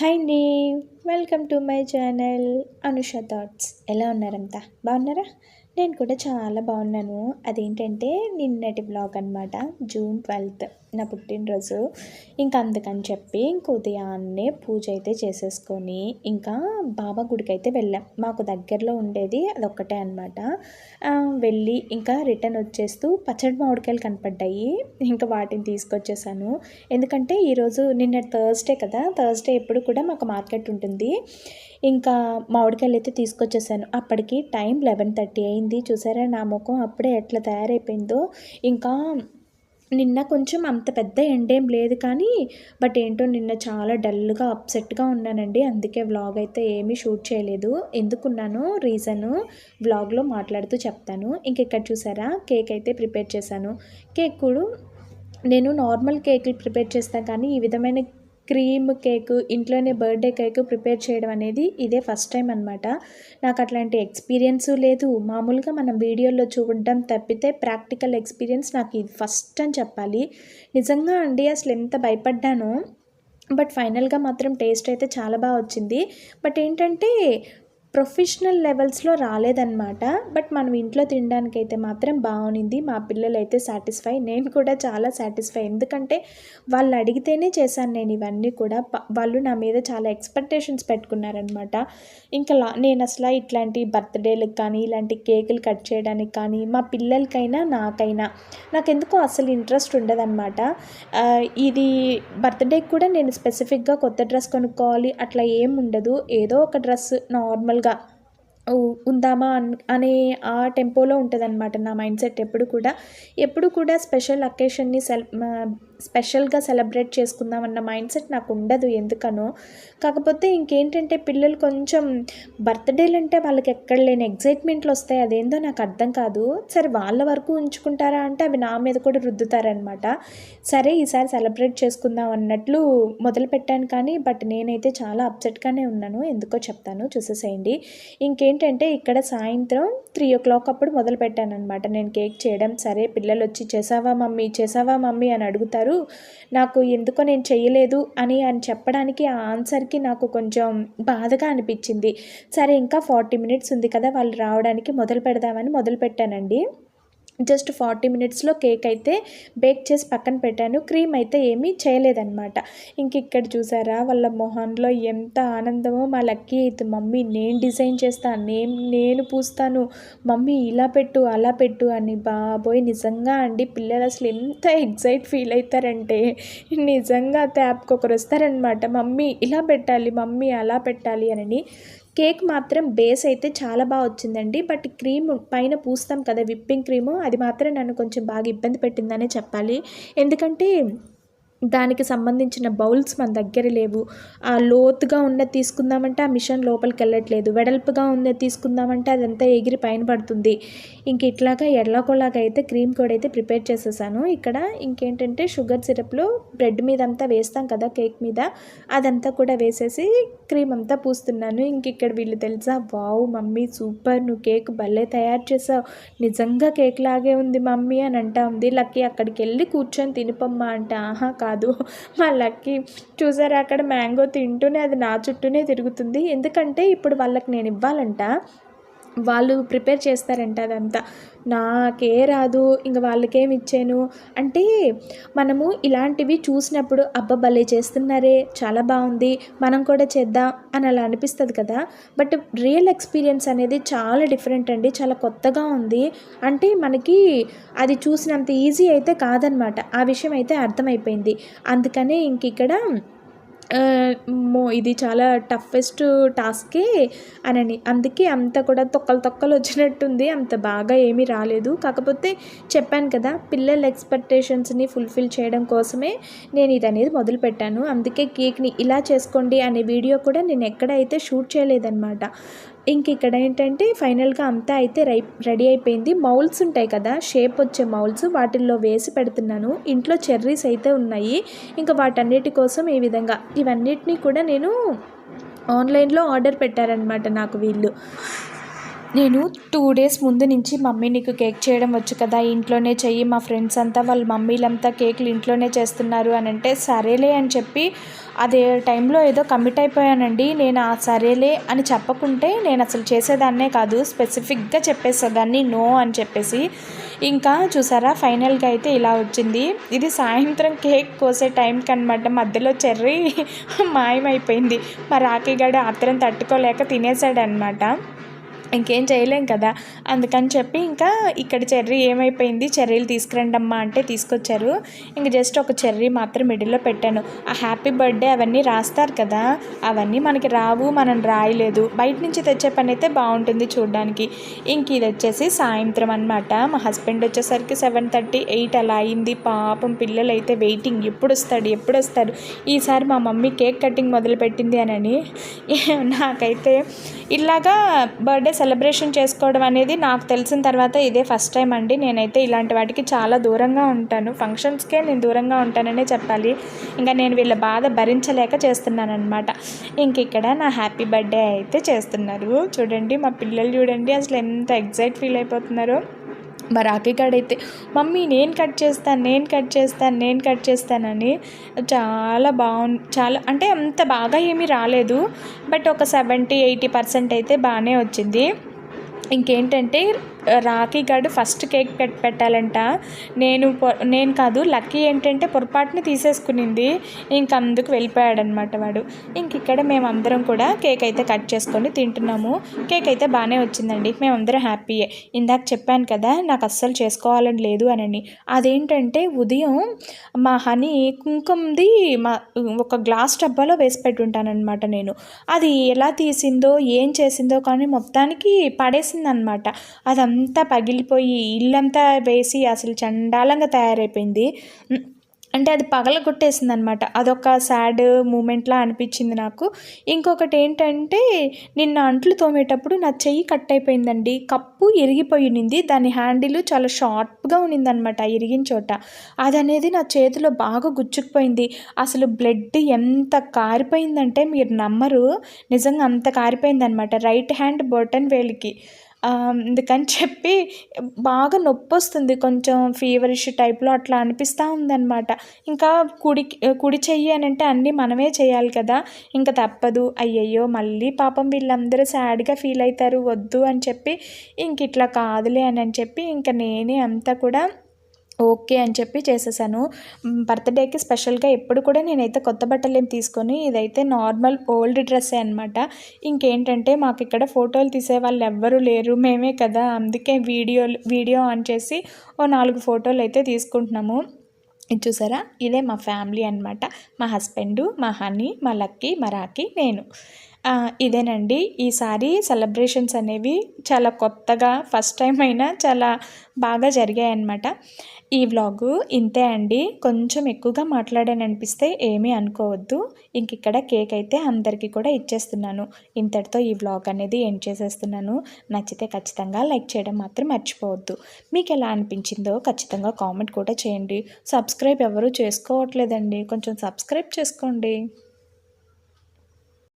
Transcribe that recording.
Hi అండి. Welcome to my channel Anusha thoughts. ఎలా ఉన్నారంతా? బాగున్నారా? నేను కూడా చాలా బాగున్నాను. అదేంటంటే నిన్నటి బ్లాగ్ అనమాట జూన్ ట్వెల్త్. నా పుట్టినరోజు ఇంకా అందుకని చెప్పి ఇంక ఉదయాన్నే పూజ అయితే చేసేసుకొని ఇంకా బాబా గుడికి అయితే వెళ్ళాం. మాకు దగ్గరలో ఉండేది అదొక్కటే అనమాట వెళ్ళి ఇంకా రిటర్న్ వచ్చేస్తూ పచ్చడి మామిడికాయలు కనపడ్డాయి. ఇంకా వాటిని తీసుకొచ్చేసాను. ఎందుకంటే ఈరోజు నిన్న థర్స్డే కదా థర్స్డే ఎప్పుడు కూడా మాకు మార్కెట్ ఉంటుంది. ఇంకా మామిడికాయలు అయితే తీసుకొచ్చేసాను. అప్పటికి టైం లెవెన్ థర్టీ అయింది. చూసారా నా ముఖం అప్పుడే ఎట్లా తయారైపోయిందో. ఇంకా నిన్న కొంచెం అంత పెద్ద ఎండేం లేదు కానీ బట్ ఏంటో నిన్న చాలా డల్గా అప్సెట్గా ఉన్నానండి. అందుకే వ్లాగ్ అయితే ఏమీ షూట్ చేయలేదు. ఎందుకున్నాను రీజను వ్లాగ్లో మాట్లాడుతూ చెప్తాను. ఇంక ఇక్కడ చూసారా? కేక్ అయితే ప్రిపేర్ చేశాను. కేక్ కూడా నేను నార్మల్ కేకులు ప్రిపేర్ చేస్తాను కానీ ఈ విధమైన క్రీమ్ కేక్ ఇంట్లోనే బర్త్డే కేక్ ప్రిపేర్ చేయడం అనేది ఇదే ఫస్ట్ టైం అనమాట నాకు అట్లాంటి ఎక్స్పీరియన్స్ లేదు. మామూలుగా మనం వీడియోలో చూడడం తప్పితే ప్రాక్టికల్ ఎక్స్పీరియన్స్ నాకు ఇది ఫస్ట్ అని చెప్పాలి. నిజంగా అండి అసలు ఎంత భయపడ్డానో. బట్ ఫైనల్గా మాత్రం టేస్ట్ అయితే చాలా బాగా వచ్చింది. బట్ ఏంటంటే ప్రొఫెషనల్ లెవెల్స్లో రాలేదన్నమాట. బట్ మనం ఇంట్లో తినడానికైతే మాత్రం బాగుంది మా పిల్లలు అయితే సాటిస్ఫై. నేను కూడా చాలా సాటిస్ఫై. ఎందుకంటే వాళ్ళు అడిగితేనే చేశాను నేను ఇవన్నీ కూడా. వాళ్ళు నా మీద చాలా ఎక్స్పెక్టేషన్స్ పెట్టుకున్నారనమాట ఇంకా నేను అసలు ఇట్లాంటి బర్త్డేలకు కానీ ఇలాంటి కేకులు కట్ చేయడానికి కానీ మా పిల్లలకైనా నాకైనా నాకు ఎందుకో అసలు ఇంట్రెస్ట్ ఉండదన్నమాట. ఇది బర్త్డేకి కూడా నేను స్పెసిఫిక్గా కొత్త డ్రెస్ కొనుక్కోవాలి. అట్లా ఏం ఉండదు. ఏదో ఒక డ్రెస్ నార్మల్గా ఉందామా అనే ఆ టెంపోలో ఉంటుందన్నమాట నా మైండ్ సెట్ ఎప్పుడు కూడా. ఎప్పుడు కూడా స్పెషల్ అకేషన్ని సెల్ స్పెషల్గా సెలబ్రేట్ చేసుకుందాం అన్న మైండ్ సెట్ నాకు ఉండదు ఎందుకనో. కాకపోతే ఇంకేంటంటే పిల్లలు కొంచెం బర్త్డేలు అంటే వాళ్ళకి ఎక్కడ లేని ఎగ్జైట్మెంట్లు వస్తాయి అదేందో నాకు అర్థం కాదు. సరే వాళ్ళ వరకు ఉంచుకుంటారా అంటే అవి నా మీద కూడా రుద్దుతారనమాట. సరే ఈసారి సెలబ్రేట్ చేసుకుందాం అన్నట్లు మొదలు పెట్టాను కానీ బట్ నేనైతే చాలా అప్సెట్గానే ఉన్నాను. ఎందుకో చెప్తాను చూసేసేయండి. ఇంకేంటంటే ఇక్కడ సాయంత్రం త్రీ ఓ క్లాక్ అప్పుడు మొదలు పెట్టాను అనమాట నేను కేక్ చేయడం సరే పిల్లలు వచ్చి చేసావా మమ్మీ? చేసావా మమ్మీ? అని అడుగుతారు. చేశారు నాకు ఎందుకో నేను చేయలేదు అని అని చెప్పడానికి ఆ ఆన్సర్కి నాకు కొంచెం బాధగా అనిపించింది. సరే ఇంకా ఫార్టీ మినిట్స్ ఉంది కదా వాళ్ళు రావడానికి మొదలు పెడదామని మొదలు పెట్టానండి. జస్ట్ ఫార్టీ మినిట్స్లో కేక్ అయితే బేక్ చేసి పక్కన పెట్టాను. క్రీమ్ అయితే ఏమీ చేయలేదన్నమాట. ఇంక ఇక్కడ చూసారా వాళ్ళ మొహంలో ఎంత ఆనందమో. మా లక్కీ అయితే మమ్మీ నేను డిజైన్ చేస్తాను నేను నేను పూస్తాను. మమ్మీ ఇలా పెట్టు అలా పెట్టు అని. బాబోయ్ నిజంగా అండి. పిల్లలు అసలు ఎంత ఎగ్జైట్ ఫీల్ అవుతారంటే నిజంగా ట్యాప్కి ఒకరు వస్తారనమాట మమ్మీ ఇలా పెట్టాలి మమ్మీ అలా పెట్టాలి అని కేక్ మాత్రం బేస్ అయితే చాలా బాగా వచ్చిందండి. బట్ క్రీమ్ పైన పూస్తాం కదా విప్పింగ్ క్రీము అది మాత్రం నన్ను కొంచెం బాగా ఇబ్బంది పెట్టిందనే చెప్పాలి. ఎందుకంటే దానికి సంబంధించిన బౌల్స్ మన దగ్గర లేవు. ఆ లోతుగా ఉన్నది తీసుకుందామంటే ఆ మిషన్ లోపలికి వెళ్ళట్లేదు. వెడల్పుగా ఉన్నది తీసుకుందామంటే అదంతా ఎగిరి పైన పడుతుంది. ఇంక ఇట్లాగా ఎడ్లకోలాగా అయితే క్రీమ్ కూడా అయితే ప్రిపేర్ చేసేసాను. ఇక్కడ ఇంకేంటంటే షుగర్ సిరప్లో బ్రెడ్ మీద అంతా వేస్తాం కదా కేక్ మీద. అదంతా కూడా వేసేసి క్రీమ్ అంతా పూస్తున్నాను. ఇంక ఇక్కడ వీళ్ళు తెలుసా వావ్ మమ్మీ సూపర్! నువ్వు కేక్ భలే తయారు చేసావు. నిజంగా కేక్ లాగే ఉంది మమ్మీ అని అంటా ఉంది. లక్కీ అక్కడికి వెళ్ళి కూర్చొని తినిపమ్మా అంటే. ఆహా కాదు. మా లక్కీ చూసారా అక్కడ మ్యాంగో తింటూనే అది నా చుట్టూనే తిరుగుతుంది. ఎందుకంటే ఇప్పుడు వాళ్ళకి నేను ఇవ్వాలంట. వాళ్ళు ప్రిపేర్ చేస్తారంట అదంతా. నాకే రాదు ఇంక వాళ్ళకేమి ఇచ్చాను. అంటే మనము ఇలాంటివి చూసినప్పుడు అబ్బ భలే చేస్తున్నారే చాలా బాగుంది మనం కూడా చేద్దాం అని అలా అనిపిస్తుంది కదా. బట్ రియల్ ఎక్స్పీరియన్స్ అనేది చాలా డిఫరెంట్ అండి చాలా కొత్తగా ఉంది. అంటే మనకి అది చూసినంత ఈజీ అయితే కాదనమాట. ఆ విషయం అయితే అర్థమైపోయింది. అందుకనే ఇంక ఇక్కడ మో ఇది చాలా టఫెస్ట్ టాస్కే అనని. అందుకే అంత కూడా తొక్కలు తొక్కలు వచ్చినట్టుంది. అంత బాగా ఏమీ రాలేదు. కాకపోతే చెప్పాను కదా పిల్లల ఎక్స్పెక్టేషన్స్ని ఫుల్ఫిల్ చేయడం కోసమే నేను ఇది అనేది మొదలుపెట్టాను అందుకే కేక్ని ఇలా చేసుకోండి అనే వీడియో కూడా నేను ఎక్కడైతే షూట్ చేయలేదన్నమాట. ఇంక ఇక్కడ ఏంటంటే ఫైనల్గా అంతా అయితే రై రెడీ అయిపోయింది. మౌల్స్ ఉంటాయి కదా షేప్ వచ్చే మౌల్స్ వాటిల్లో వేసి పెడుతున్నాను. ఇంట్లో చెర్రీస్ అయితే ఉన్నాయి. ఇంకా వాటన్నిటి కోసం ఈ విధంగా ఇవన్నిటినీ కూడా నేను ఆన్లైన్లో ఆర్డర్ పెట్టారనమాట నాకు వీళ్ళు. నేను టూ డేస్ ముందు నుంచి మమ్మీ నీకు కేక్ చేయడం వచ్చు కదా ఇంట్లోనే చెయ్యి మా ఫ్రెండ్స్ అంతా వాళ్ళ మమ్మీలంతా కేకులు ఇంట్లోనే చేస్తున్నారు అని అంటే సరేలే అని చెప్పి అదే టైంలో ఏదో కమిట్ అయిపోయానండి. నేను ఆ సరేలే అని చెప్పకుంటే నేను అసలు చేసేదాన్నే కాదు స్పెసిఫిక్గా చెప్పేసేదాన్ని నో అని చెప్పేసి. ఇంకా చూసారా ఫైనల్గా అయితే ఇలా వచ్చింది. ఇది సాయంత్రం కేక్ కోసే టైంకి అనమాట మధ్యలో చెర్రీ మాయమైపోయింది. మా రాఖీగాడు ఆత్రం తట్టుకోలేక తినేసాడనమాట ఇంకేం చేయలేం కదా. అందుకని చెప్పి ఇంకా ఇక్కడ చెర్రీ ఏమైపోయింది? చెర్రీలు తీసుకురండి అమ్మా అంటే తీసుకొచ్చారు. ఇంక జస్ట్ ఒక చెర్రీ మాత్రం మిడిల్లో పెట్టాను. ఆ హ్యాపీ బర్త్డే అవన్నీ రాస్తారు కదా. అవన్నీ మనకి రావు మనం రాయలేదు. బయట నుంచి తెచ్చే పని అయితే బాగుంటుంది చూడడానికి. ఇంక ఇది వచ్చేసి సాయంత్రం అనమాట మా హస్బెండ్ వచ్చేసరికి సెవెన్ థర్టీ ఎయిట్ అలా అయింది. పాపం పిల్లలు అయితే వెయిటింగ్. ఎప్పుడు వస్తాడు? ఎప్పుడు వస్తాడు? ఈసారి మా మమ్మీ కేక్ కటింగ్ మొదలుపెట్టింది అని నాకైతే ఇలాగా బర్త్డే సెలబ్రేషన్ చేసుకోవడం అనేది నాకు తెలిసిన తర్వాత ఇదే ఫస్ట్ టైం అండి. నేనైతే ఇలాంటి వాటికి చాలా దూరంగా ఉంటాను. ఫంక్షన్స్కే నేను దూరంగా ఉంటాననే చెప్పాలి. ఇంకా నేను వీళ్ళ బాధ భరించలేక చేస్తున్నాను అనమాట ఇంక ఇక్కడ నా హ్యాపీ బర్త్డే అయితే చేస్తున్నారు. చూడండి మా పిల్లలు చూడండి అసలు ఎంత ఎగ్జైట్ ఫీల్ అయిపోతున్నారో. మరి రాఖీగాడైతే మమ్మీ నేను కట్ చేస్తాను నేను కట్ చేస్తాను నేను కట్ చేస్తానని చాలా బాగుంది చాలా అంటే అంత బాగా ఏమీ రాలేదు. బట్ ఒక సెవెంటీ ఎయిటీ పర్సెంట్ అయితే బాగానే వచ్చింది. ఇంకేంటంటే రాఖీ గారు ఫస్ట్ కేక్ పెట్ పెట్టాలంట. నేను నేను కాదు లక్కీ ఏంటంటే పొరపాటుని తీసేసుకునింది. ఇంక అందుకు వెళ్ళిపోయాడనమాట వాడు. ఇంక ఇక్కడ మేమందరం కూడా కేక్ అయితే కట్ చేసుకొని తింటున్నాము. కేక్ అయితే బాగానే వచ్చిందండి. మేమందరం హ్యాపీయే. ఇందాక చెప్పాను కదా నాకు అస్సలు చేసుకోవాలని లేదు అని అదేంటంటే ఉదయం మా హనీ కుంకుమది మా ఒక గ్లాస్ డబ్బాలో వేసి పెట్టుంటానమాట నేను. అది ఎలా తీసిందో ఏం చేసిందో కానీ మొత్తానికి పడేసిందనమాట అదంతా అంతా పగిలిపోయి ఇల్లంతా వేసి అసలు చండాలంగా తయారైపోయింది. అంటే అది పగల కొట్టేసింది అనమాట అదొక సాడ్ మూమెంట్లా అనిపించింది నాకు. ఇంకొకటి ఏంటంటే నిన్న అంట్లు తోమేటప్పుడు నా చెయ్యి కట్ అయిపోయిందండి కప్పు ఇరిగిపోయినింది. దాని హ్యాండిల్ చాలా షార్ప్గా ఉన్నిందనమాట ఇరిగిన చోట. అది అనేది నా చేతిలో బాగా గుచ్చుకుపోయింది. అసలు బ్లడ్ ఎంత కారిపోయిందంటే మీరు నమ్మరు. నిజంగా అంత కారిపోయిందనమాట. రైట్ హ్యాండ్ బటన్ వేలికి. అందుకని చెప్పి బాగా నొప్పి వస్తుంది కొంచెం ఫీవరిష్ టైప్లో అట్లా అనిపిస్తూ ఉందన్నమాట. ఇంకా కుడి కుడి చెయ్యి అని అంటే అన్నీ మనమే చేయాలి కదా. ఇంకా తప్పదు. అయ్యయ్యో మళ్ళీ పాపం వీళ్ళందరూ సాడ్గా ఫీల్ అవుతారు. వద్దు అని చెప్పి ఇంక ఇట్లా కాదులే అని అని చెప్పి ఇంకా నేనే అంతా కూడా ఓకే అని చెప్పి చేసేసాను. బర్త్డేకి స్పెషల్గా ఎప్పుడు కూడా నేనైతే కొత్త బట్టలు ఏం తీసుకొని ఇదైతే నార్మల్ ఓల్డ్ డ్రెస్సే అనమాట ఇంకేంటంటే మాకు ఇక్కడ ఫోటోలు తీసే వాళ్ళు ఎవ్వరూ లేరు మేమే కదా. అందుకే వీడియో వీడియో ఆన్ చేసి ఓ నాలుగు ఫోటోలు అయితే తీసుకుంటున్నాము. ఇది చూసారా? ఇదే మా ఫ్యామిలీ అనమాట మా హస్బెండు మా హనీ మా లక్కీ మా రాఖీ నేను. ఇదేనండి. ఈసారి సెలబ్రేషన్స్ అనేవి చాలా కొత్తగా ఫస్ట్ టైం అయినా చాలా బాగా జరిగాయి అన్నమాట ఈ వ్లాగు ఇంతే అండి. కొంచెం ఎక్కువగా మాట్లాడాను అనిపిస్తే ఏమీ అనుకోవద్దు. ఇంక ఇక్కడ కేక్ అయితే అందరికీ కూడా ఇచ్చేస్తున్నాను. ఇంతటితో ఈ వ్లాగ్ అనేది ఎండ్ చేసేస్తున్నాను. నచ్చితే ఖచ్చితంగా లైక్ చేయడం మాత్రం మర్చిపోవద్దు. మీకు ఎలా అనిపించిందో ఖచ్చితంగా కామెంట్ కూడా చేయండి. సబ్స్క్రైబ్ ఎవరు చేసుకోవట్లేదండి. కొంచెం సబ్స్క్రైబ్ చేసుకోండి.